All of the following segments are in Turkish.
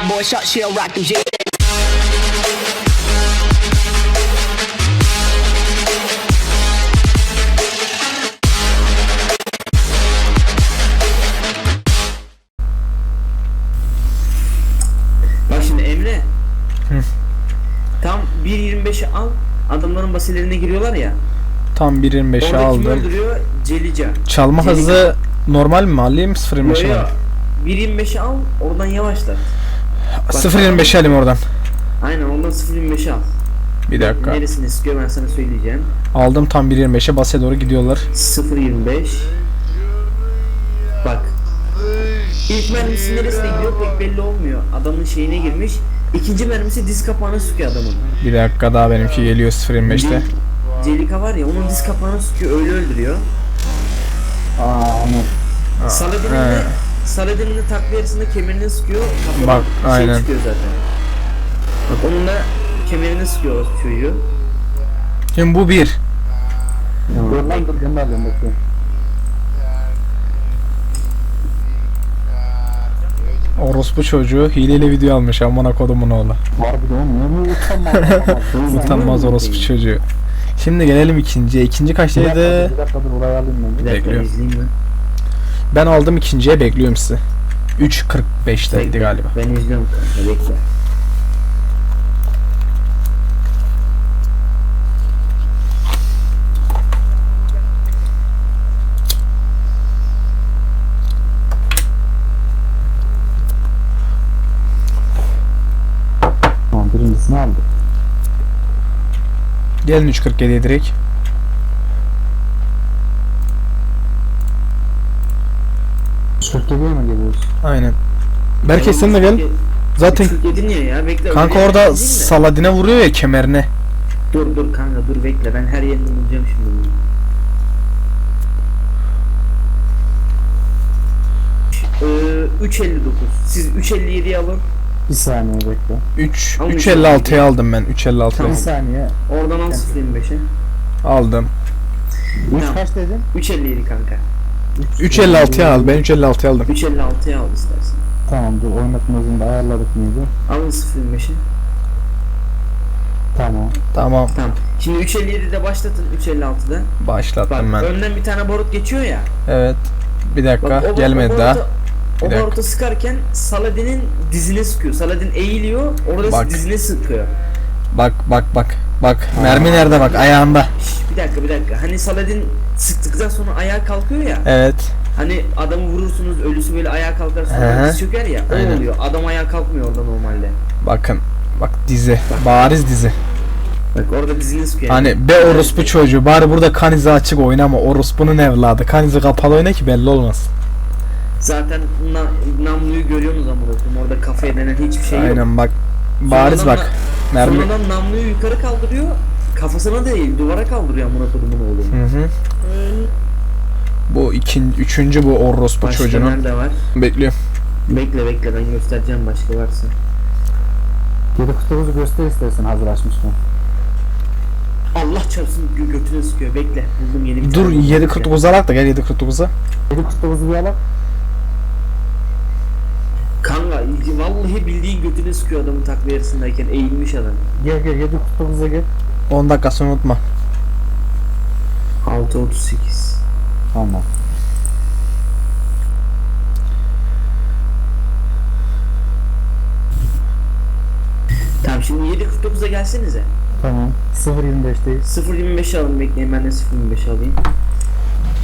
Bad boy shot, she'll rock them J. Bak şimdi Emre. Tam 1.25'i al. Adamların basilerine giriyorlar ya. Tam 1.25'i Orada aldım. öldürüyor? Celica. Çalma Celica. hızı normal mi alayım 0.25'i mi Böyle alayım? 1.25'i al. Oradan yavaşlat. 0.25'i alayım oradan. Aynen oradan 0.25'i al. Bir dakika. Neresini sıkıyor ben sana söyleyeceğim. Aldım tam 1.25'e basaya doğru gidiyorlar. 0.25 Bak İlk mermisi neresine gidiyor pek belli olmuyor. Adamın şeyine girmiş. İkinci mermisi diz kapağına sıkıyor adamın. Bir dakika daha benimki geliyor 0.25'te. Cel- Celika var ya onun diz kapağına sıkıyor öyle öldürüyor. Saladin'in he. de Saladin'in de takviye arasında kemerine sıkıyor. Bak, şey aynen. çıkıyor zaten. Bak onun da kemerine sıkıyor o çocuğu. Şimdi bu bir. Ben de alıyorum bekle. Orospu çocuğu hileyle video almış amına kodumun oğlu. Var bir de oğlum niye utanmaz? Utanmaz orospu çocuğu. Şimdi gelelim ikinciye. İkinci kaçtaydı? bir dakika dur orayı alayım ben. Bir dakika izleyeyim ben. Ben aldım ikinciye bekliyorum sizi. 3.45'teydi Bekle, galiba. Ben izliyorum kanka bekle. Tamam birincisini aldık. Gelin 3.47'ye direkt. Şirketiye mi geliyoruz? Aynen. Berke sen de gel. Zaten yedin ya ya bekle. kanka öyle orada. Saladin'e vuruyor ya kemerine. Dur dur kanka dur bekle ben her yerini bulacağım şimdi. bunu. Ee, 3.59 Siz 3.57'yi alın Bir saniye bekle. 3 Ama 3.56'ya aldım ben. 3.56'ya Tamam. Bir saniye. Oradan al 0.25'e aldım. 3 Tamam. kaç dedin? 3.57 kanka 3.56'ya al. Ben 3.56'ya aldım. 3.56'ya al istersen Tamam dur oynatma hızını da ayarladık mıydı? Alın 0.25'i Tamam. Tamam. Tamam Şimdi 3.57'de başlatın 3.56'da Bak Başlattım ben. önden bir tane barut geçiyor ya Evet. Bir dakika. Bak, o- Gelmedi o daha. Bir O baruta sıkarken Saladin'in dizine sıkıyor Saladin eğiliyor orada Bak. dizine sıkıyor Bak bak bak. Bak mermi nerede bak ayağında. Şş, Bir dakika bir dakika hani Saladin sıktıktan sonra ayağa kalkıyor ya Evet. Hani adamı vurursunuz ölüsü böyle ayağa kalkar sonra hı. çöker ya o Aynen. oluyor. Adam ayağa kalkmıyor orada normalde. Bakın. Bak dizi. Bariz dizi. Bak orada dizini sıkıyor. Hani be orospu çocuğu. Bari burada kanize açık oynama. Orospunun evladı. Kanize kapalı oyna ki belli olmasın. Zaten na- namluyu görüyorsunuz ama bakın orada kafaya denen hiçbir şey yok. Aynen bak. Bariz Sonradan bak. na- Mermi. Sonradan namluyu yukarı kaldırıyor. Kafasına değil duvara kaldırıyor amına kodumun oğlu. Hı hı. Bu ikinci, üçüncü bu orospu Başka çocuğunun. nerede var? Bekliyorum. Bekle bekle ben göstereceğim başka varsa. 749'u göster istersen hazır açmışken. Allah çarpsın gö- götüne sıkıyor bekle. Buldum yeni bir Dur tane. 7.49'a alak da gel 7.49'a. 749'u bir alak. Kanka vallahi bildiğin götüne sıkıyor adamın takviye arasındayken eğilmiş adam. Gel gel 749'a gel. 10 dakikasını unutma. 6.38 Tamam. Tamam şimdi 7.49'a gelsenize. Tamam. 0.25'teyiz. 0.25 alın bekleyin ben de 0.25 alayım.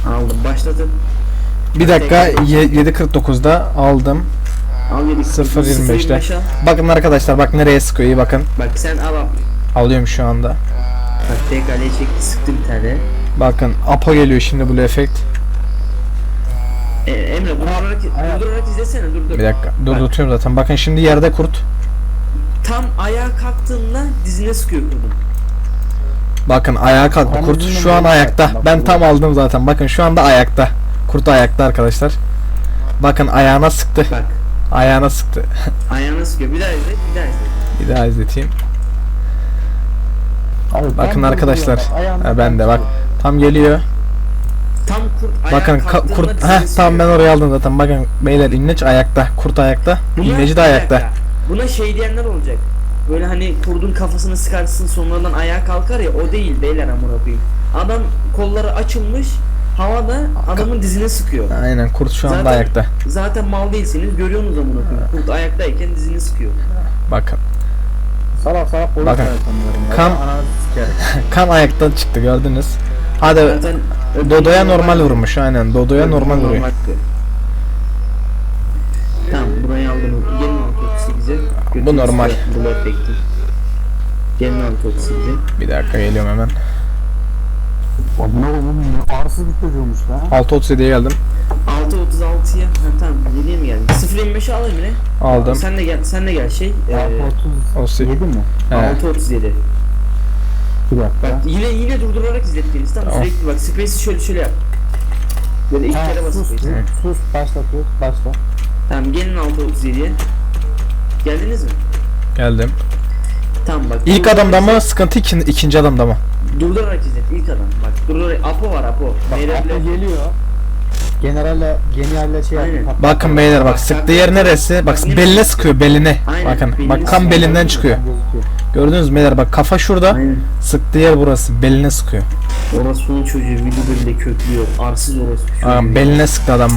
Aldım başladım. Bir dakika ye- 7.49'da aldım. Al 7.49 0.25'te. 0.25 al. Bakın arkadaşlar bak nereye sıkıyor iyi bakın. Bak sen al al. Alıyorum şu anda. Bak TKL'ye çekti sıktı bir tane. Bakın Apo geliyor şimdi bu efekt. E, Emre durdurarak, durdurarak izlesene dur dur. Bir dakika. Dur Bak, tutuyorum zaten. Bakın şimdi yerde kurt. Tam ayağa kalktığında dizine sıkıyor kurdum. Bakın ayağa kalktı kurt. Şu an ayakta. Ben tam aldım zaten. Bakın şu anda ayakta. Kurt ayakta arkadaşlar. Bakın ayağına sıktı. Bak Ayağına sıktı. ayağına sıkıyor. Bir daha izle bir daha izle. Bir daha izleteyim. Abi, Bakın tam arkadaşlar. Ha, ben de tam bak. Tam geliyor. Tam kurt Bakın ka- kurt. sıkıyor. tamam ben oraya aldım zaten. Bakın beyler imleç ayakta. Kurt ayakta. İmleci de ayakta. buna şey diyenler olacak. Böyle hani kurdun kafasını sıkarsın sonradan ayağa kalkar ya o değil beyler amına koyayım. Adam kolları açılmış havada adamın dizine sıkıyor. Aynen kurt şu anda Zaten- ayakta. Zaten mal değilsiniz görüyorsunuz amına koyayım. Kurt ayaktayken dizini sıkıyor. Bakın. Salak salak Bakın. Ananı sikerim. Kan ayaktan çıktı gördünüz. Hadi Zaten Dodo'ya normal vurmuş aynen. Dodo'ya normal vuruyor. Tamam burayı aldım. Gelin 638'e. Bu normal. Bu efekti. Gelin 638'e. Bir dakika geliyorum hemen. Amına koyayım ne arsız bir çocuğumuş lan. 6.37'ye geldim. 636'ya. Ha tamam 7'ye mi geldin? 0.25'i alayım yine. Aldım. Sen de gel, sen de gel şey. Ee, 37 mi? He. 637. Bir dakika. Bak yine yine durdurarak izletmeniz tamam Tamam. sürekli bak space'i şöyle şöyle yap. Böyle iki Ha, kere bas sus, sus, space'i. sus, başla. Tamam gelin 637'ye. Geldiniz mi? Geldim. Tamam bak. İlk adamda mı sıkıntı ikin, ikinci adamda mı? Durdurarak izlet ilk adam. Bak durdurarak. Apo var Apo. Bak Meyrem'le- aklı geliyor. Generalle, genialle şey Aynen. yapıyor. Bakın beyler bak sıktığı yer neresi? Bak beline sıkıyor beline. Aynen, Bakın beline bak kan belinden çıkıyor. Gördünüz mü beyler bak kafa şurada. Aynen. Sıktığı yer burası. Beline sıkıyor. Orospu'nun çocuğu video bölümde köklüyor. Arsız çocuğu. Aa, beline sıktı adam.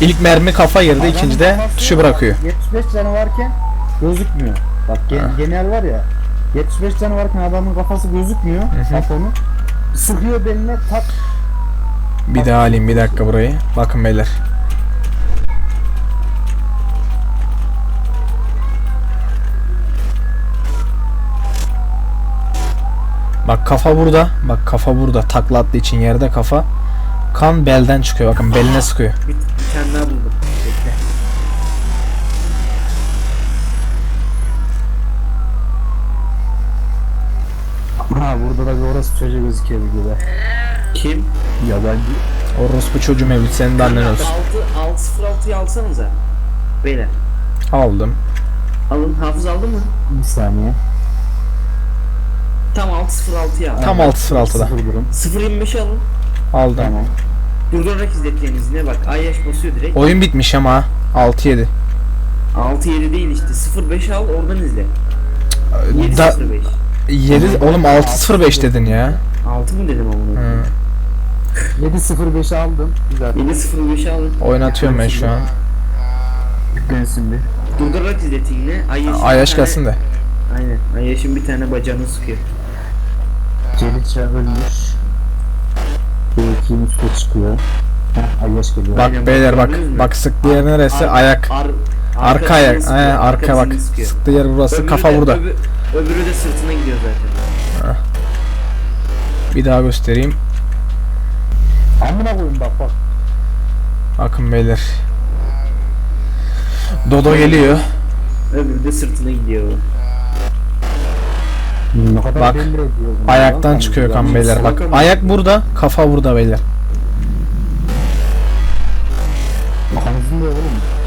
İlk mermi kafa girdi, ikinci de tuşu bırakıyor. 75 canı varken gözükmüyor. Bak gen, Ha. genel var ya. 75 canı varken adamın kafası gözükmüyor. hı. Kafonu. Sıkıyor beline tak. Bir daha alayım bir dakika burayı. Bakın beyler. Bak kafa burada. Bak kafa burada. Takla attığı için yerde kafa. Kan belden çıkıyor. Bakın beline sıkıyor. Bir, bir tane daha buldum. Bekle. Ha burada da bir orası çocuğu gözüküyor bir gibi. Kim? Yabancı. Orospu çocuğu Mevlüt senin de annen olsun. 6 606'yı alsanıza. Beyler. Aldım. Alın. Hafız aldın mı? Bir saniye. Tam 606'yı al. Tam 6.06'da. Sıfır durum. 0.25'i alın. Aldım. Tamam. Durdurarak izleteceğiniz yine bak. Ay yaş basıyor direkt. Oyun bitmiş ama. 6-7. 6-7 değil işte. 0.5 al oradan izle. 7 Da 05. 7 oğlum 6.05 dedin ya. 6 mı dedim ama Hı. 7.05'i aldım. Güzel. 7 0.5'i alın. Oynatıyorum ben şu an. Yüklensin bir. Durdurarak izletin yine. Ay yaşın Ay bir yaş tane- gelsin de. Aynen. Ay yaşın bir tane bacağını sıkıyor. Celiçe ölmüş. B2'nin üstüne çıkıyor. Heh, Ayyaş geliyor. Bak Aynen, beyler bak. Bak sıktığı yer neresi? Ar- Ayak. Ar, Arka ayak. He, arka bak. Sıktığı yer burası. Öbürü Kafa de- burada. öbü- öbürü de sırtına gidiyor zaten. Bir daha göstereyim. Amına koyun bak bak. Bakın beyler. Dodo geliyor. Öbürü de sırtına gidiyor. Kadar Bak, bunu. Ayaktan çıkıyor kan beyler. Bak ayak burada, kafa burada beyler.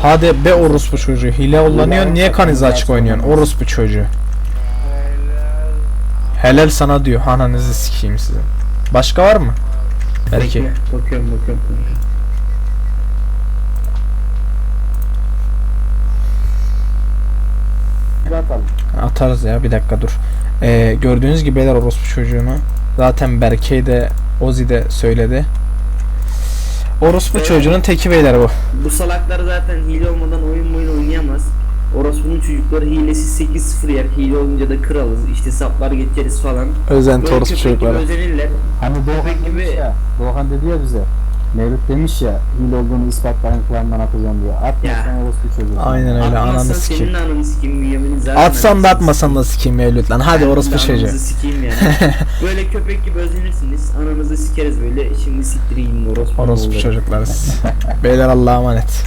Hadi be orospu çocuğu. Hile kullanıyor. Niye kan izi açık oynuyorsun? Orospu çocuğu. Helal sana diyor. Ananızı sikeyim size. Başka var mı? Belki. Bakıyorum bakıyorum. Atarız ya bir dakika dur. Ee, gördüğünüz gibi beyler orospu çocuğunu. Zaten Berkey de Ozi de söyledi. Orospu Evet. çocuğunun teki beyler bu. Bu salaklar zaten hile olmadan oyun oyun oynayamaz. Orospu'nun çocukları hilesiz 8-0 yer. Hile olunca da kralız. İşte saplar geçeriz falan. Özenti Böyle orospu köpek gibi çocukları. özenirler. Hani Doğan gibi- ya. Doğan dedi ya bize. Mevlüt demiş ya hile olduğunu ispatlayın klandan atacağım diye. Atma Ya. sen orospu çocuğu. Aynen öyle Atmazsan ananı senin sikeyim. de ananı sikeyim. Bünyamin'in zaten Atsan da atmasan da sikeyim Mevlüt lan. Hadi orospu çocuğu. Ananızı sikeyim yani. Böyle köpek gibi özenirsiniz. Ananızı sikeriz böyle. Şimdi siktireyim orospu. Orospu çocuklar. Beyler Allah'a emanet.